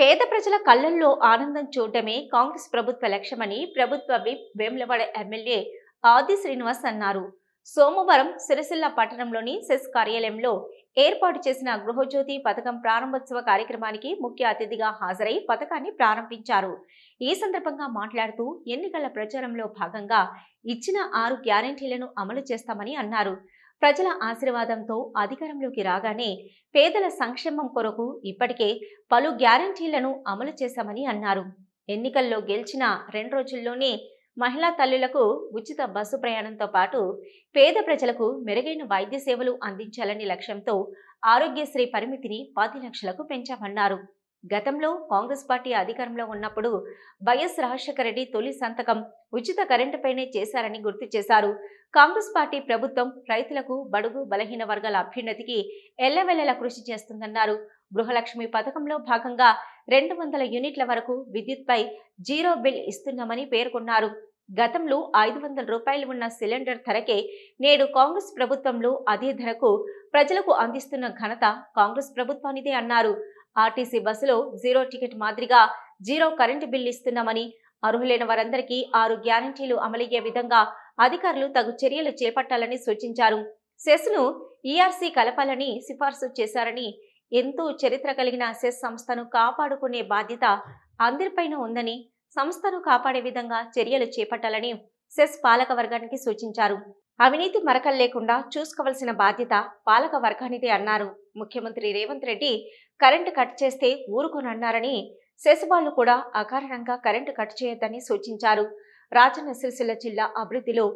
పేద ప్రజల కళ్ళల్లో ఆనందం చూడటమే కాంగ్రెస్ ప్రభుత్వ లక్ష్యమని ప్రభుత్వ విప్ వేములవాడ ఎమ్మెల్యే ఆది శ్రీనివాస్ అన్నారు. సోమవారం సిరిసిల్ల పట్టణంలోని సెస్ కార్యాలయంలో ఏర్పాటు చేసిన గృహజ్యోతి పథకం ప్రారంభోత్సవ కార్యక్రమానికి ముఖ్య అతిథిగా హాజరై పథకాన్ని ప్రారంభించారు. ఈ సందర్భంగా మాట్లాడుతూ ఎన్నికల ప్రచారంలో భాగంగా ఇచ్చిన ఆరు గ్యారంటీలను అమలు చేస్తామని అన్నారు. ప్రజల ఆశీర్వాదంతో అధికారంలోకి రాగానే పేదల సంక్షేమం కొరకు ఇప్పటికే పలు గ్యారంటీలను అమలు చేశామని అన్నారు. ఎన్నికల్లో గెలిచిన రెండు రోజుల్లోనే మహిళా తల్లులకు ఉచిత బస్సు ప్రయాణంతో పాటు పేద ప్రజలకు మెరుగైన వైద్య సేవలు అందించాలనే లక్ష్యంతో ఆరోగ్యశ్రీ పరిమితిని పది లక్షలకు పెంచామన్నారు. గతంలో కాంగ్రెస్ పార్టీ అధికారంలో ఉన్నప్పుడు వైఎస్ రాజశేఖర రెడ్డి తొలి సంతకం ఉచిత కరెంటుపైనే చేశారని గుర్తు చేశారు. కాంగ్రెస్ పార్టీ ప్రభుత్వం రైతులకు బడుగు బలహీన వర్గాల అభ్యున్నతికి ఎల్లవెల్లలా కృషి చేస్తుందన్నారు. గృహలక్ష్మి పథకంలో భాగంగా రెండు వందల యూనిట్ల వరకు విద్యుత్పై జీరో బిల్ ఇస్తున్నామని పేర్కొన్నారు. గతంలో ఐదు వందల రూపాయలు ఉన్న సిలిండర్ ధరకే నేడు కాంగ్రెస్ ప్రభుత్వంలో అదే ధరకు ప్రజలకు అందిస్తున్న ఘనత కాంగ్రెస్ ప్రభుత్వానిదే అన్నారు. ఆర్టీసీ బస్సులో జీరో టికెట్ మాదిరిగా జీరో కరెంటు బిల్లు ఇస్తున్నామని అర్హులైన వారందరికీ ఆరు గ్యారంటీలు అమలయ్యే విధంగా అధికారులు తగు చర్యలు చేపట్టాలని సూచించారు. సెస్ను ఈఆర్సీ కలపాలని సిఫార్సు చేశారని ఎంతో చరిత్ర కలిగిన సెస్ సంస్థను కాపాడుకునే బాధ్యత అందరిపైన ఉందని సంస్థను కాపాడే విధంగా చర్యలు చేపట్టాలని సెస్ పాలక వర్గానికి సూచించారు. అవినీతి మరకలు లేకుండా చూసుకోవలసిన బాధ్యత పాలక వర్గానిదే అన్నారు. ముఖ్యమంత్రి రేవంత్ రెడ్డి కరెంటు కట్ చేస్తే ఊరుకోనన్నారని శశిబాలు కూడా అకారణంగా కరెంటు కట్ చేయొద్దని సూచించారు. రాజన్న సిరిసిల్ల జిల్లా అభివృద్ధిలో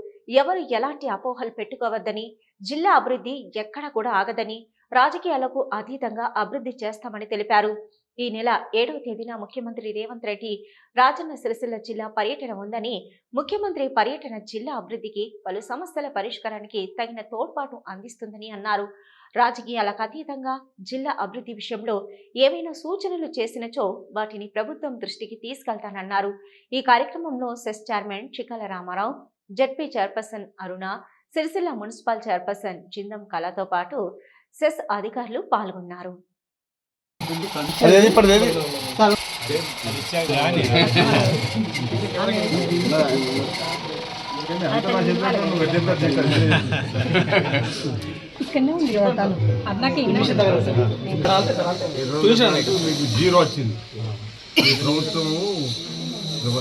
ఎవరు ఎలాంటి అపోహలు పెట్టుకోవద్దని జిల్లా అభివృద్ధి ఎక్కడ కూడా ఆగదని రాజకీయాలకు అతీతంగా అభివృద్ధి చేస్తామని తెలిపారు. ఈ నెల ఏడవ తేదీన ముఖ్యమంత్రి రేవంత్ రెడ్డి రాజన్న సిరిసిల్ల జిల్లా పర్యటన ఉందని ముఖ్యమంత్రి పర్యటన జిల్లా అభివృద్ధికి పలు సమస్యల పరిష్కారానికి తగిన తోడ్పాటు అందిస్తుందని అన్నారు. రాజకీయాలకు అతీతంగా జిల్లా అభివృద్ధి విషయంలో ఏవైనా సూచనలు చేసినచో వాటిని ప్రభుత్వం దృష్టికి తీసుకెళ్తానన్నారు. ఈ కార్యక్రమంలో CESS chairman Chikala Ramarao ZP chairperson Aruna Sircilla municipal chairperson Jindam కళతో పాటు సెస్ అధికారులు పాల్గొన్నారు. అదేది ఇప్పటిదేది మీకు జీరో వచ్చింది ఈ ప్రభుత్వము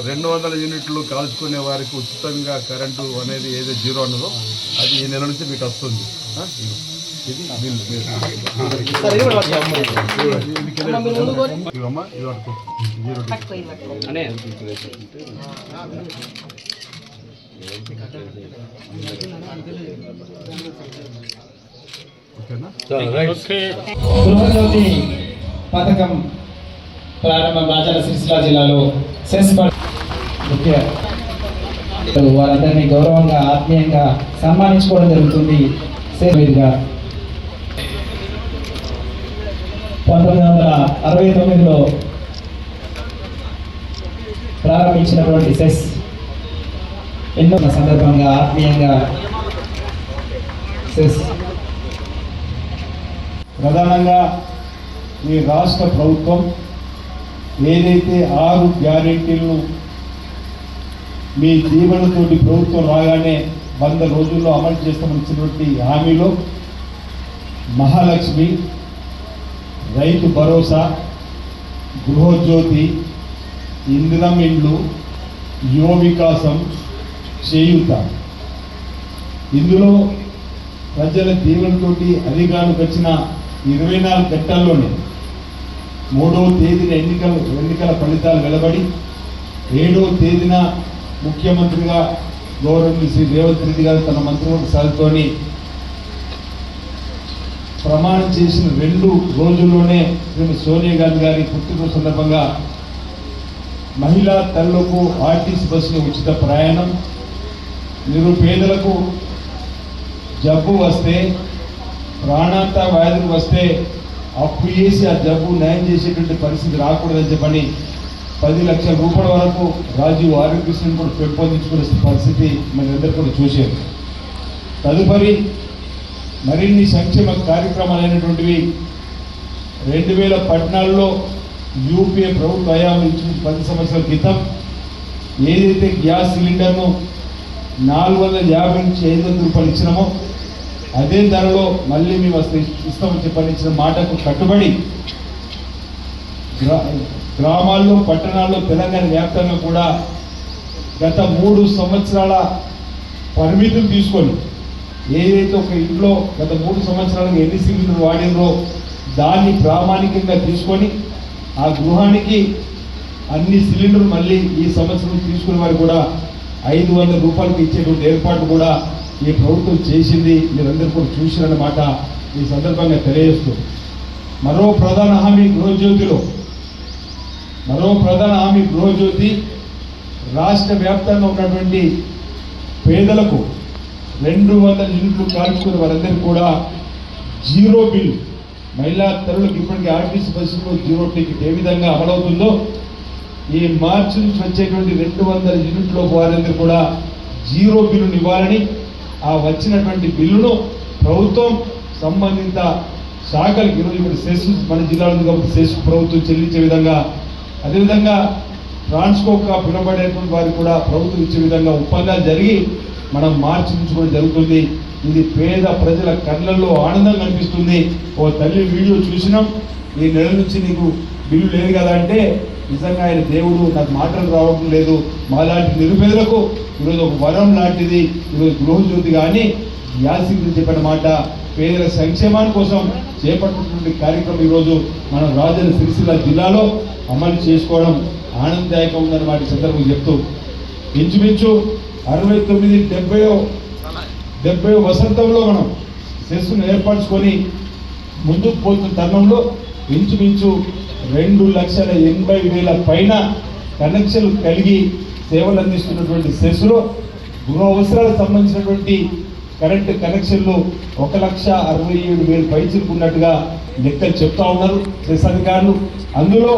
రెండు వందల యూనిట్లు కాల్చుకునే వారికి ఉచితంగా కరెంటు అనేది ఏదో జీరో అన్నదో అది ఈ నెల నుంచి మీకు వస్తుంది. గృహజ్యోతి పథకం ప్రారంభం రాజన్న సిరిసిల్ల జిల్లాలో సెస్ ముఖ్య వారందరినీ గౌరవంగా ఆత్మీయంగా సన్మానించుకోవడం జరుగుతుంది. సెస్ అరవై తొమ్మిదిలో ప్రారంభించినటువంటి సెస్ ఎన్నో సందర్భంగా ఆత్మీయంగా సెస్. ప్రధానంగా ఈ రాష్ట్ర ప్రభుత్వం ఏదైతే ఆరు గ్యారెంటీలను మీ దీవెనతోటి ప్రభుత్వం రాగానే వంద రోజుల్లో అమలు చేస్తామని ఇచ్చినటువంటి హామీలో మహాలక్ష్మి రైతు భరోసా గృహజ్యోతి ఇందిరం ఇండ్లు యువ వికాసం చేయూత ఇందులో ప్రజల దీవెనతోటి అధికారులకు వచ్చిన ఇరవై నాలుగు ఘట్టాల్లోనే మూడవ తేదీన ఎన్నికల ఎన్నికల ఫలితాలు వెలువడి ఏడవ తేదీన ముఖ్యమంత్రిగా గౌరవ శ్రీ రేవంత్ రెడ్డి గారు తన మంత్రివర్గ సభతోని ప్రమాణం చేసిన రెండు రోజుల్లోనే మేము సోనియా గాంధీ గారి పుట్టినరోజు సందర్భంగా మహిళా తల్లులకు ఆర్టీసీ బస్సులో ఉచిత ప్రయాణం నిరుపేదలకు జబ్బు వస్తే ప్రాణాంత వ్యాధులు వస్తే అప్పు చేసి ఆ జబ్బు నయం చేసేటువంటి పరిస్థితి రాకూడదని చెప్పని పది లక్షల రూపాయల వరకు రాజీవ్ ఆరోగ్యశ్రీని కూడా పెంపొందించుకునే పరిస్థితి మనందరూ కూడా చూసేది తదుపరి మరిన్ని సంక్షేమ కార్యక్రమాలు అయినటువంటివి రెండు వేల పద్నాలుగులో యూపీఏ ప్రభుత్వ హయాం ఇచ్చిన పది సంవత్సరాల క్రితం ఏదైతే గ్యాస్ సిలిండర్ను నాలుగు వందల యాభై నుంచి ఐదు వందల రూపాయలు ఇచ్చినామో అదే ధరలో మళ్ళీ మేము వస్తే ఇస్తామని చెప్పని ఇచ్చిన మాటకు కట్టుబడి గ్రా గ్రామాల్లో పట్టణాల్లో తెలంగాణ వ్యాప్తంగా కూడా గత మూడు సంవత్సరాల పరిమితులు తీసుకొని ఏదైతే ఒక ఇంట్లో గత మూడు సంవత్సరాలకు ఎన్ని సిలిండర్ వాడినరో దాన్ని ప్రామాణికంగా తీసుకొని ఆ గృహానికి అన్ని సిలిండర్లు మళ్ళీ ఈ సంవత్సరం తీసుకునే వారు కూడా ఐదు వందల రూపాయలకు ఇచ్చేటువంటి ఏర్పాటు కూడా ఈ ప్రభుత్వం చేసింది. మీరందరూ కూడా చూసిరన్నమాట ఈ సందర్భంగా తెలియజేస్తూ. మరో ప్రధాన హామీ గృహజ్యోతిలో. మరో ప్రధాన హామీ గృహజ్యోతి రాష్ట్ర వ్యాప్తంగా ఉన్నటువంటి పేదలకు రెండు వందల యూనిట్లు కాల్చుకునే వారందరికీ కూడా జీరో బిల్. మహిళా తరులకు ఇప్పటికీ ఆర్టీసీ బస్సులో జీరో టికెట్ ఏ విధంగా అమలవుతుందో ఈ మార్చి నుంచి వచ్చేటువంటి రెండు వందల యూనిట్లో వారందరూ కూడా జీరో బిల్లును ఇవ్వాలని ఆ వచ్చినటువంటి బిల్లును ప్రభుత్వం సంబంధిత శాఖలకు ఈరోజు ఇప్పుడు సెస్ మన జిల్లాలో ఉంది కాబట్టి సెస్ ప్రభుత్వం చెల్లించే విధంగా అదేవిధంగా ట్రాన్స్కోక్గా పిలువబడేటువంటి వారికి కూడా ప్రభుత్వం ఇచ్చే విధంగా ఒప్పందాలు జరిగి మనం మార్చి జరుగుతుంది. ఇది పేద ప్రజల కళ్ళల్లో ఆనందం కనిపిస్తుంది. ఓ తల్లి వీడియో చూసినాం. ఈ నెల నుంచి నీకు బిల్లు లేదు కదా అంటే నిజంగా ఆయన దేవుడు నాకు మాటలు రావడం లేదు. మాలాంటి నిరుపేదలకు ఈరోజు ఒక వరం లాంటిది. ఈరోజు గృహజ్యోతి కానీ యాసి గురించి చెప్పిన మాట పేదల సంక్షేమాని కోసం చేపట్టినటువంటి కార్యక్రమం ఈరోజు మనం రాజన్న సిరిసిల్ల జిల్లాలో అమలు చేసుకోవడం ఆనందదాయకం ఉందన్నమాట వాటి సందర్భం చెప్తూ. ఇంచుమించు అరవై తొమ్మిది డెబ్బై డెబ్బై వసంతంలో మనం సెస్సును ఏర్పరచుకొని ముందుకు పోతున్న తరుణంలో ఇంచుమించు రెండు లక్షల ఎనభై వేల పైన కనెక్షన్లు కలిగి సేవలు అందిస్తున్నటువంటి సెస్సులో గృహ అవసరాలకు సంబంధించినటువంటి కరెంట్ కనెక్షన్లు ఒక లక్ష అరవై ఏడు వేలు పైచులకు ఉన్నట్టుగా లెక్కలు చెప్తా ఉన్నారు. సెస్ అధికారులు అందులో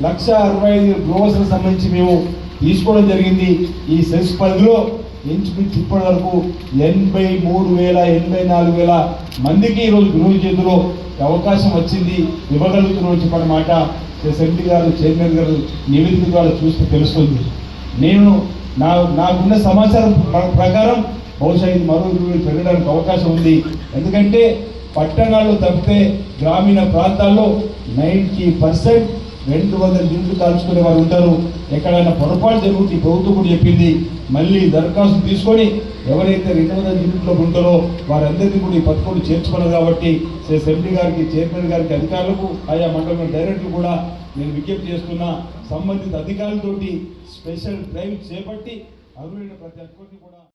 లక్ష అరవై ఐదు గృహ అవసరాలకు సంబంధించి మేము తీసుకోవడం జరిగింది. ఈ సెస్ పరిధిలో ఇంచుమించు ఇప్పటి వరకు ఎనభై మూడు వేల ఎనభై నాలుగు వేల మందికి ఈరోజు గృహ చేతిలో అవకాశం వచ్చింది. ఇవ్వగలుగుతున్నాం చెప్పన్నమాట సెంటి గారు చైర్మన్ గారు నివేదిక ద్వారా చూస్తే తెలుస్తుంది. నేను నా నాకున్న సమాచారం ప్ర- ప్రకారం బహుశా ఇది మరో గురువులు పెరగడానికి అవకాశం ఉంది. ఎందుకంటే పట్టణాల్లో తప్పితే గ్రామీణ ప్రాంతాల్లో నైంటీ పర్సెంట్ రెండు వందల యూనిట్లు కాల్చుకునే వారు ఉంటారు. ఎక్కడైనా పొరపాటు జరుగుతుంది ప్రభుత్వం కూడా చెప్పింది. మళ్ళీ దరఖాస్తు తీసుకొని ఎవరైతే రెండు వందల యూనిట్లో ఉంటారో వారందరినీ కూడా ఈ పథకంలో చేర్చుకున్నారు కాబట్టి ఎంపీ గారికి చైర్మన్ గారికి అధికారులకు ఆయా మండలం డైరెక్టర్లు కూడా నేను విజ్ఞప్తి చేస్తున్నా. సంబంధిత అధికారులతోటి స్పెషల్ డ్రైవ్ చేపట్టి అర్హులైన ప్రతి ఒక్కరిని కూడా